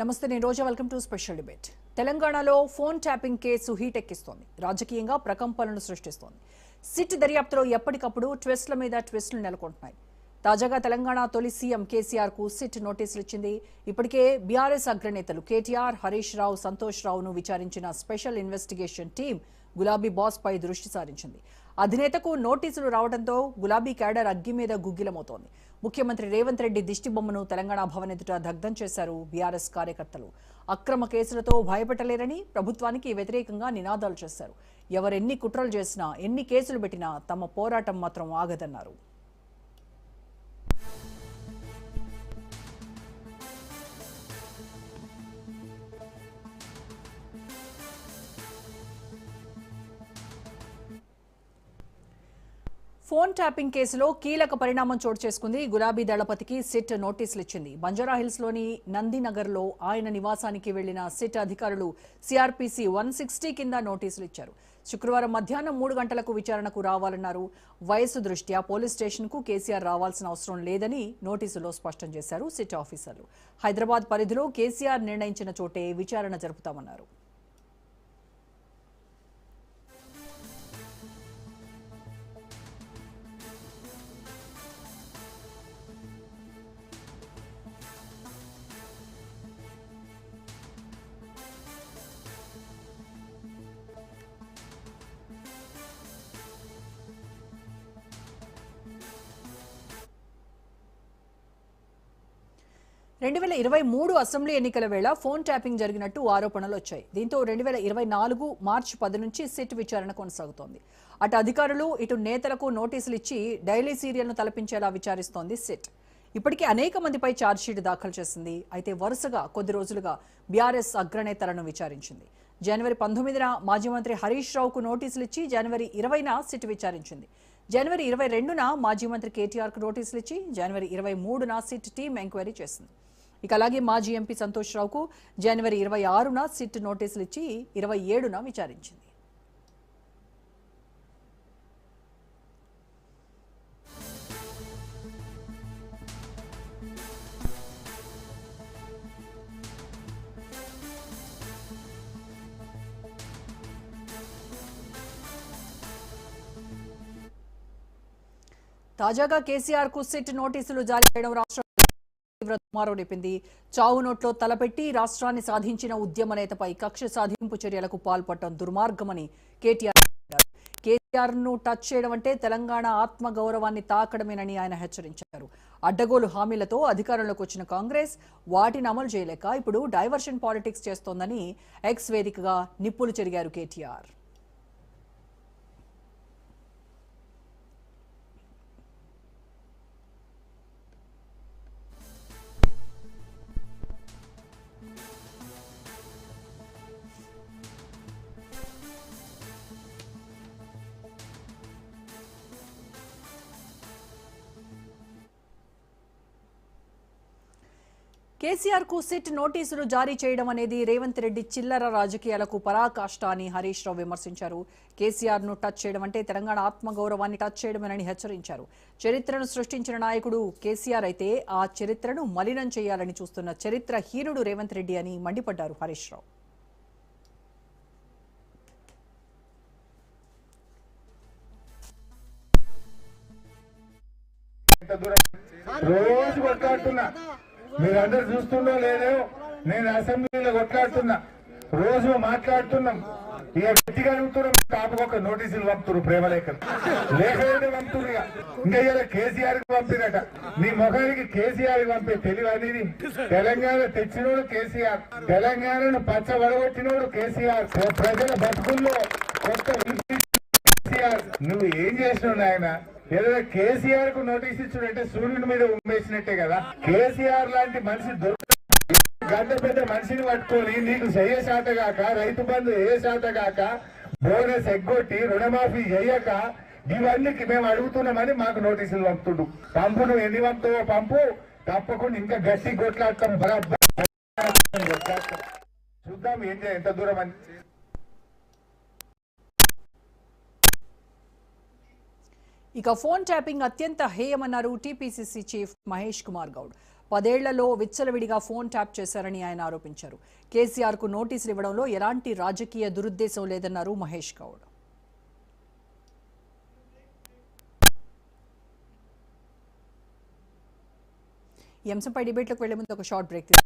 నమస్తే నేను Roja. Welcome to special debate. తెలంగాణలో ఫోన్ ట్యాపింగ్ కేసు హీట్ ఎక్కిస్తోంది. రాజకీయంగా ప్రకంపనలు సృష్టిస్తోంది. సిట్ దర్యాప్తులో ఎప్పటికప్పుడు ట్విస్ట్ల మీద ట్విస్టులు నెలకొంటున్నాయి. తాజాగా తెలంగాణ తొలి సీఎం కేసీఆర్కు సిట్ నోటీసులు ఇచ్చింది. ఇప్పటికే బీఆర్ఎస్ అగ్రనేతలు కేటీఆర్ హరీష్ రావు సంతోష్ రావును విచారించిన స్పెషల్ ఇన్వెస్టిగేషన్ టీం గులాబీ బాస్ పై దృష్టి సారించింది. అధినేతకు నోటీసులు రావడంతో గులాబీ క్యాడర్ అగ్గి మీద గుగ్గిలమవుతోంది. ముఖ్యమంత్రి రేవంత్ రెడ్డి దిష్టిబొమ్మను తెలంగాణ భవన్ ఎదుట దగ్ధం చేశారు బీఆర్ఎస్ కార్యకర్తలు. అక్రమ కేసులతో భయపెట్టలేరని ప్రభుత్వానికి వ్యతిరేకంగా నినాదాలు చేశారు. ఎవరెన్ని కుట్రలు చేసినా ఎన్ని కేసులు పెట్టినా తమ పోరాటం మాత్రం ఆగదన్నారు. ఫోన్ ట్యాపింగ్ కేసులో కీలక పరిణామం చోటు చేసుకుంది. గులాబీ దళపతికి సిట్ నోటీసులు ఇచ్చింది. బంజారా హిల్స్లోని నందినగర్లో ఆయన నివాసానికి వెళ్ళిన సిట్ అధికారులు సిఆర్పిసి వన్ సిక్స్టీ కింద నోటీసులు ఇచ్చారు. శుక్రవారం మధ్యాహ్నం మూడు గంటలకు విచారణకు రావాలన్నారు. వయసు దృష్ట్యా పోలీస్ స్టేషన్కు కేసీఆర్ రావాల్సిన అవసరం లేదని నోటీసులో స్పష్టం చేశారు సిట్ ఆఫీసర్లు. హైదరాబాద్ పరిధిలో కేసీఆర్ నిర్ణయించిన చోటే విచారణ జరుపుతామన్నారు. రెండు వేల ఇరవై మూడు అసెంబ్లీ ఎన్నికల వేళ ఫోన్ ట్యాపింగ్ జరిగినట్టు ఆరోపణలు వచ్చాయి. దీంతో రెండు వేల ఇరవై నాలుగు మార్చి పది నుంచి సిట్ విచారణ కొనసాగుతోంది. అటు అధికారులు ఇటు నేతలకు నోటీసులు ఇచ్చి డైలీ సీరియల్ను తలపించేలా విచారిస్తోంది సిట్. ఇప్పటికే అనేక మందిపై ఛార్జ్షీట్ దాఖలు చేసింది. అయితే వరుసగా కొద్ది రోజులుగా బీఆర్ఎస్ అగ్రనేతలను విచారించింది. జనవరి పంతొమ్మిదిన మాజీ మంత్రి హరీష్ రావుకు నోటీసులు ఇచ్చి జనవరి ఇరవైన సిట్ విచారించింది. జనవరి ఇరవై రెండున మాజీ మంత్రి కేటీఆర్కు నోటీసులు ఇచ్చి జనవరి ఇరవై మూడున సిట్ టీం ఎంక్వైరీ చేసింది. ఇక అలాగే మాజీ ఎంపీ సంతోష్ రావుకు జనవరి ఇరవై ఆరున సిట్ నోటీసులు ఇచ్చి ఇరవై ఏడున విచారించింది. తాజాగా కేసీఆర్కు సిట్ నోటీసులు జారీ చేయడం రాష్ట్ర తీవ్ర దుమారం రేపింది చావు నోట్లో తలపెట్టి రాష్ట్రాన్ని సాధించిన ఉద్యమ నేతపై కక్ష సాధింపు చర్యలకు పాల్పడటం దుర్మార్గమని కేటీఆర్ కేసీఆర్ను టచ్ చేయడం అంటే తెలంగాణ ఆత్మ గౌరవాన్ని తాకడమేనని ఆయన హెచ్చరించారు. అడ్డగోలు హామీలతో అధికారంలోకి వచ్చిన కాంగ్రెస్ వాటిని అమలు చేయలేక ఇప్పుడు డైవర్షన్ పాలిటిక్స్ చేస్తోందని ఎక్స్ వేదికగా నిప్పులు చెరిగారు కేటీఆర్. కేసీఆర్కు సిట్ నోటీసులు జారీ చేయడం అనేది రేవంత్ రెడ్డి చిల్లర రాజకీయాలకు పరాకాష్ట అని హరీష్ రావు విమర్శించారు. కేసీఆర్ను టచ్ చేయడం అంటే తెలంగాణ ఆత్మగౌరవాన్ని టచ్ చేయడమేనని హెచ్చరించారు. చరిత్రను సృష్టించిన నాయకుడు కేసీఆర్ అయితే ఆ చరిత్రను మలినం చేయాలని చూస్తున్న చరిత్ర హీనుడు రేవంత్ రెడ్డి అని మండిపడ్డారు హరీష్ రావు. రోజు కొట్లాడుతున్నా. మీరందరూ చూస్తుండో లేదో నేను అసెంబ్లీలో కొట్లాడుతున్నా. రోజు మాట్లాడుతున్నాం. ఇక గట్టిగా అడుగుతున్నాం కాపుకొక నోటీసులు పంపుతున్నారు ప్రేమలేఖలు లేఖలు. పంపుతున్నారు ఇక. ఇంకా ఇలా కేసీఆర్కి పంపినట నీ ముఖానికి కేసీఆర్ పంపే తెలివి అనేది తెలంగాణ తెచ్చినోడు కేసీఆర్. తెలంగాణను పచ్చ వడగొట్టినోడు కేసీఆర్. ప్రజల బతుకుల్లో కొత్త నువ్వు ఏం చేసినావు నాయన? ఏదైనా కేసీఆర్కు నోటీస్ ఇచ్చుడంటే సూర్యుడి మీద ఉమ్మేసినట్టే కదా కేసీఆర్ లాంటి మనిషి దొరక గంట పెద్ద మనిషిని పట్టుకొని నీకు చెయ్య శాత కాక రైతు బంధు ఏ శాత కాక బోనస్ ఎగ్గొట్టి రుణమాఫీ చెయ్యక ఇవన్నీ మేము అడుగుతున్నామని మాకు నోటీసులు పంపుతుండు పంపు నువ్వు ఎన్ని పంపుతావో పంపు తప్పకుండా ఇంకా గట్టి కొట్లాడతాం బరాబర్ కొట్లాడతాం. చూద్దాం ఏం చేయ ఎంత దూరం అని ఇక ఫోన్ ట్యాపింగ్ అత్యంత హేయమన్నారు టీపీసీసీ చీఫ్ మహేష్ కుమార్ గౌడ్. పదేళ్ళలో విచ్చలవిడిగా ఫోన్ ట్యాప్ చేశారని ఆయన ఆరోపించారు. కేసీఆర్కు నోటీసులు ఇవ్వడంలో ఎలాంటి రాజకీయ దురుద్దేశం లేదన్నారు మహేష్ గౌడ్. ఈ అంశంపై డిబేట్లకు వెళ్ళే ముందు ఒక షార్ట్ బ్రేక్